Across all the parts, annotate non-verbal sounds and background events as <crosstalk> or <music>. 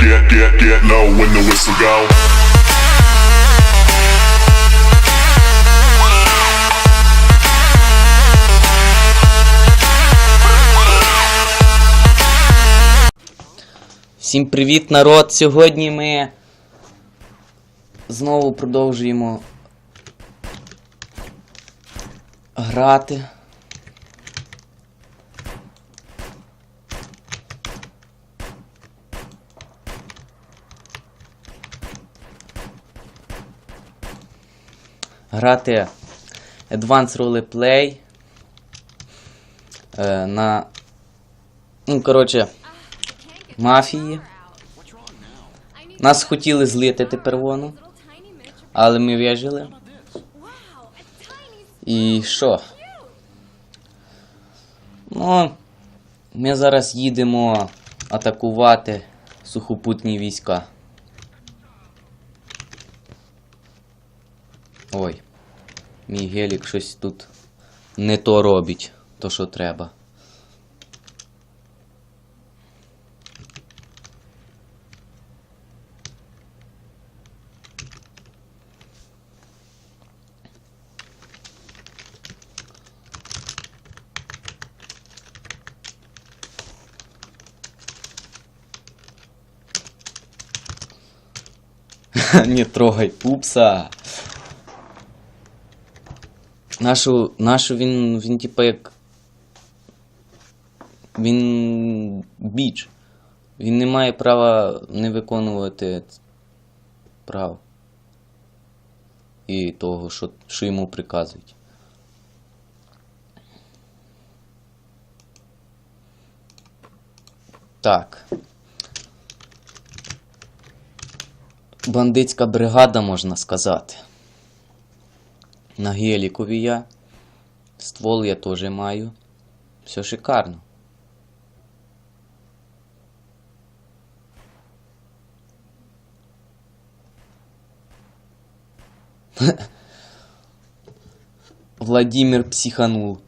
get, get, get low when the whistle go. Всім привіт, народ! Сьогодні ми знову продовжуємо грати. Грати Advanced Roleplay е, на. Ну, коротше, мафії. Нас хотіли злити тепер але ми вижили. І що? Ну, ми зараз їдемо атакувати сухопутні війська. Ой, мій гелік щось тут не то робить, то що треба. <laughs> Не трогай пупса. Нашу, нашу він, він типа як. Він біч. Він не має права не виконувати прав. І того, що, що йому приказують. Так. бандитська бригада, можна сказати. На гелікові я. Ствол я теж маю. Все шикарно. <laughs> Владимир психанул.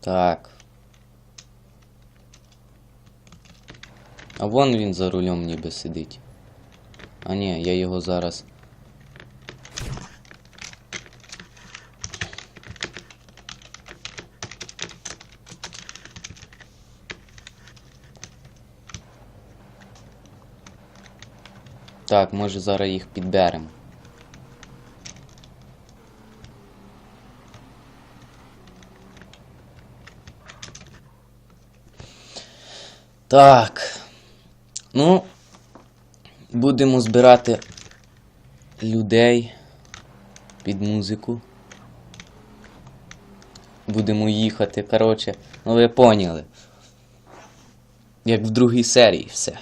Так. А вон він за рулем ніби сидить. А ні, я його зараз. Так, може зараз їх підберемо. Так. Ну, будемо збирати людей під музику. Будемо їхати, коротше, ну ви поняли. Як в другій серії все.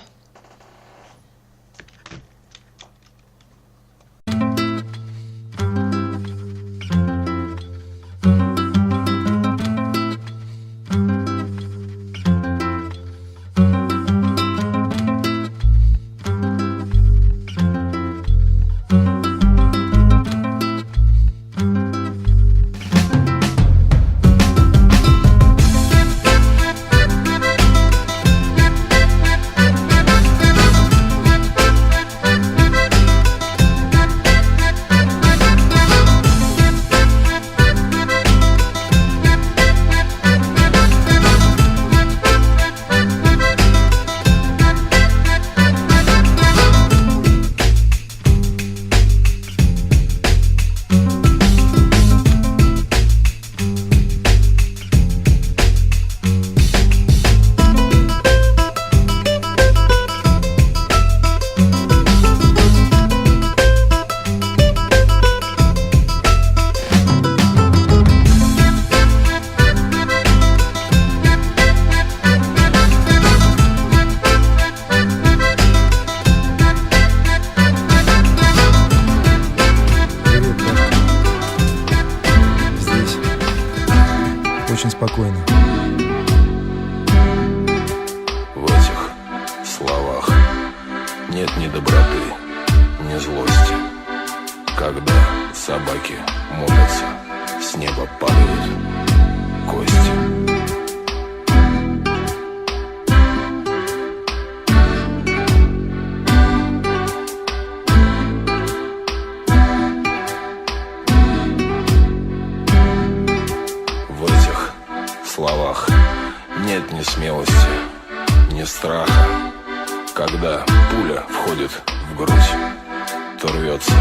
Нет ни доброты, ни злости. Когда собаки молятся, с неба падают кости. В этих словах нет ни смелости, ни страха. Когда пуля входит в грудь, то рвется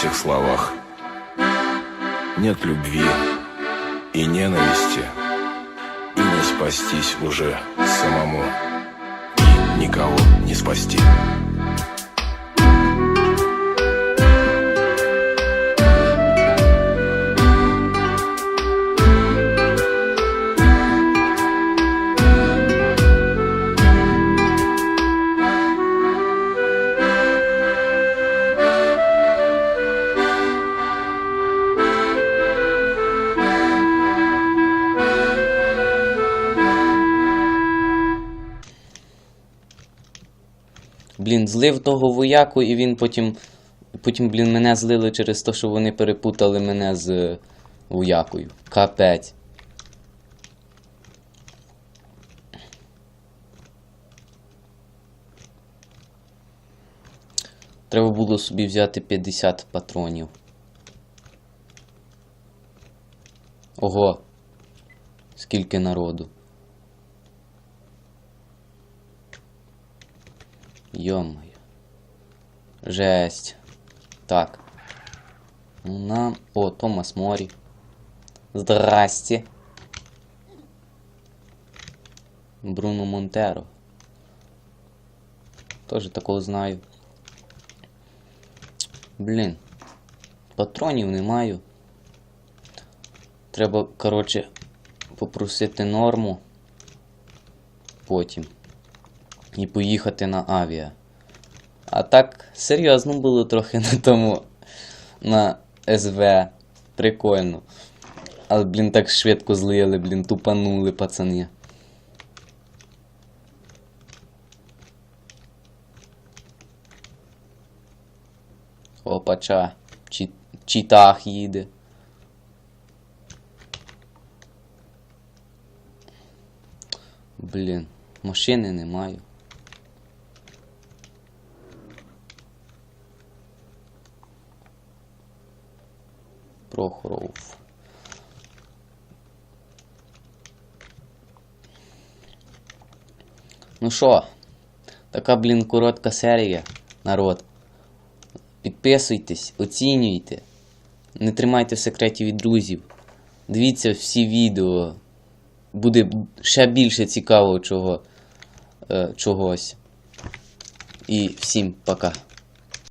этих словах нет любви и ненависти, и не спастись уже самому, и никого не спасти. Блін, злив того вояку, і він потім. Потім, блін, мене злили через те, що вони перепутали мене з е, воякою. Капець. Треба було собі взяти 50 патронів. Ого. Скільки народу. Йо-моє. Жесть. Так. Нам... О, Томас Морі. Здрасте. Бруно Монтеро. Тоже такого знаю. Блін. Патронів не маю. Треба, коротше, попросити норму. Потім і поїхати на авіа. А так, серйозно було трохи на тому на СВ. Прикольно. Але, блін, так швидко злили, блін, тупанули пацани. Опача. Чі... Читах їде. Блін, машини не Прохоров. Ну що, така, блін, коротка серія, народ. Підписуйтесь, оцінюйте. Не тримайте в секреті від друзів. Дивіться всі відео. Буде ще більше цікавого чого, е, чогось. І всім пока.